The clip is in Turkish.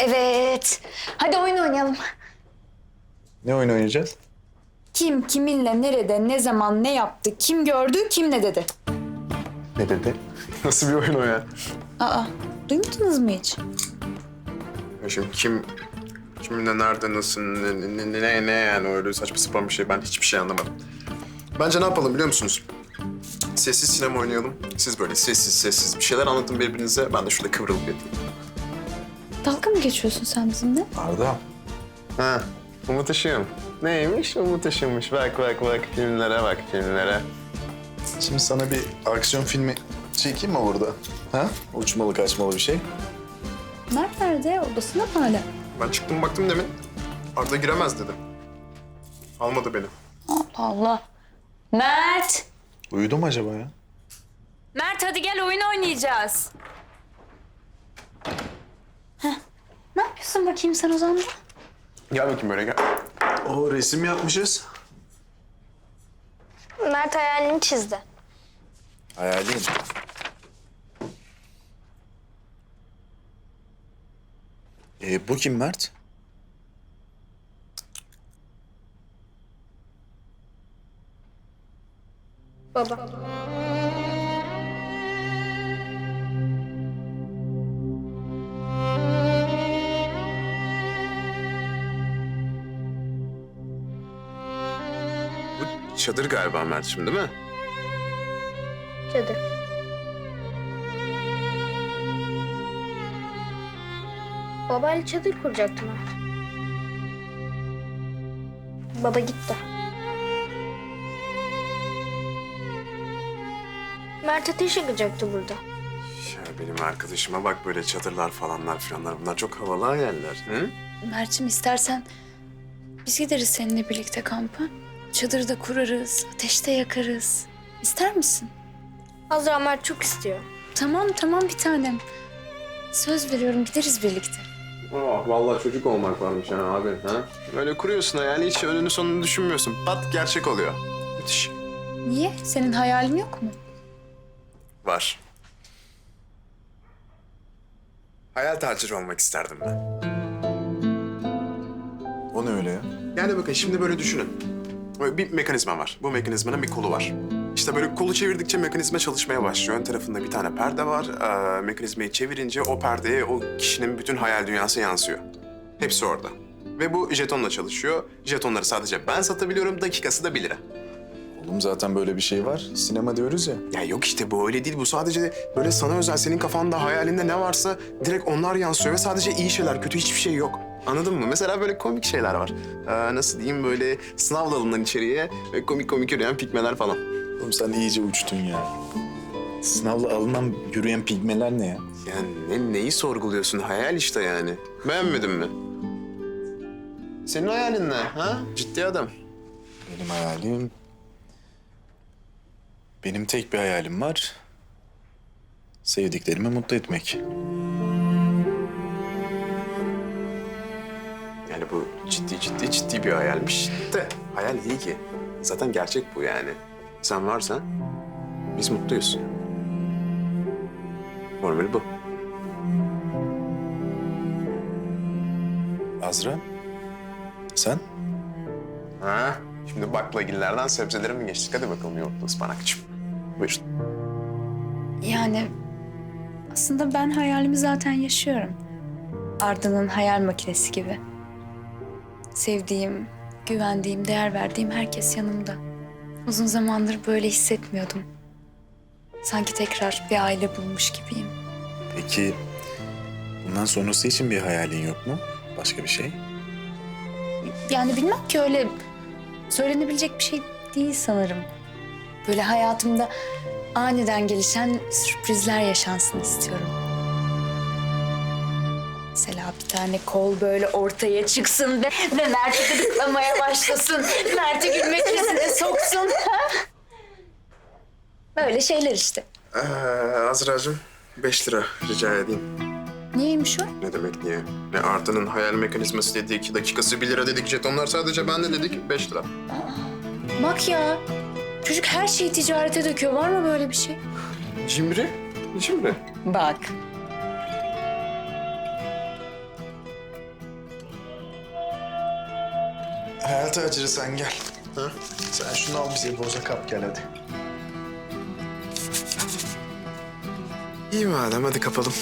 Evet. Hadi oyun oynayalım. Ne oyun oynayacağız? Kim kiminle nerede ne zaman ne yaptı kim gördü kim ne dedi. Ne dedi? Nasıl bir oyun o ya? Aa duymadınız mı hiç? Ya Şimdi kim kiminle nerede nasıl ne, ne, ne, ne, ne yani öyle saçma sapan bir şey ben hiçbir şey anlamadım. Bence ne yapalım biliyor musunuz? Sessiz sinema oynayalım. Siz böyle sessiz sessiz bir şeyler anlatın birbirinize. Ben de şurada kıvrılıp yatayım. Dalga mı geçiyorsun sen bizimle? Arda. Ha, Umut Işığım. Neymiş Umut Işığı'mış. Bak bak bak filmlere bak filmlere. Şimdi sana bir aksiyon filmi çekeyim mi burada? Ha? Uçmalı kaçmalı bir şey. Mert nerede? Odasında mı hala? Ben çıktım baktım demin. Arda giremez dedi. Almadı beni. Allah Allah. Mert! Uyudu mu acaba ya? Mert hadi gel oyun oynayacağız. Heh. Ne yapıyorsun bakayım sen o zaman? Gel bakayım böyle gel. O resim yapmışız. Mert hayalini çizdi. Hayalim. Ee, bu kim Mert? Baba. Çadır galiba Mert'cim değil mi? Çadır. Babayla çadır kuracaktı Mert. Baba gitti. Mert ateş yakacaktı burada. Ya benim arkadaşıma bak böyle çadırlar falanlar filanlar bunlar çok havalı hayaller. Hı? Mert'cim istersen biz gideriz seninle birlikte kampa. Çadırda kurarız, ateşte yakarız. İster misin? Azra Mert çok istiyor. Tamam tamam bir tanem. Söz veriyorum gideriz birlikte. Oh, vallahi çocuk olmak varmış ha abi. Ha? Böyle kuruyorsun hayali hiç önünü sonunu düşünmüyorsun. Pat gerçek oluyor. Müthiş. Niye? Senin hayalin yok mu? Var. Hayal taciri olmak isterdim ben. O ne öyle ya? Yani bakın şimdi böyle düşünün. Bir mekanizma var. Bu mekanizmanın bir kolu var. İşte böyle kolu çevirdikçe mekanizma çalışmaya başlıyor. Ön tarafında bir tane perde var. Ee, mekanizmayı çevirince o perdeye o kişinin bütün hayal dünyası yansıyor. Hepsi orada. Ve bu jetonla çalışıyor. Jetonları sadece ben satabiliyorum. Dakikası da 1 lira. Oğlum zaten böyle bir şey var. Sinema diyoruz ya. Ya yok işte bu öyle değil. Bu sadece böyle sana özel. Senin kafanda, hayalinde ne varsa direkt onlar yansıyor ve sadece iyi şeyler, kötü hiçbir şey yok. Anladın mı? Mesela böyle komik şeyler var. Ee, nasıl diyeyim böyle sınav dalından içeriye ve komik komik yürüyen pikmeler falan. Oğlum sen iyice uçtun ya. Sınavla alınan yürüyen pigmeler ne ya? Yani ne, neyi sorguluyorsun? Hayal işte yani. Beğenmedin mi? Senin hayalin ne? Ha? Ciddi adam. Benim hayalim... Benim tek bir hayalim var. Sevdiklerimi mutlu etmek. Bu ciddi ciddi ciddi bir hayalmiş de hayal değil ki. Zaten gerçek bu yani. Sen varsan biz mutluyuz. Formül bu. Azra, sen? Ha? Şimdi baklagillerden sebzelere mi geçtik? Hadi bakalım yoğurtlu ıspanakçım. Buyurun. Yani aslında ben hayalimi zaten yaşıyorum. Arda'nın hayal makinesi gibi. Sevdiğim, güvendiğim, değer verdiğim herkes yanımda. Uzun zamandır böyle hissetmiyordum. Sanki tekrar bir aile bulmuş gibiyim. Peki bundan sonrası için bir hayalin yok mu? Başka bir şey? Yani bilmem ki öyle söylenebilecek bir şey değil sanırım. Böyle hayatımda aniden gelişen sürprizler yaşansın istiyorum. Mesela bir tane kol böyle ortaya çıksın ve, ve Mert'i gıdıklamaya başlasın. Mert'i gülme krizine soksun. Böyle şeyler işte. Ee, Azra'cığım beş lira rica edeyim. Niyeymiş o? Ne demek niye? Ne Arda'nın hayal mekanizması dedi iki dakikası bir lira dedik. Jetonlar sadece bende dedik beş lira. Bak ya. Çocuk her şeyi ticarete döküyor. Var mı böyle bir şey? Cimri. Cimri. Bak. Hayat acırı sen gel. Ha? Sen şunu al bize boza kap gel hadi. İyi madem hadi kapalım.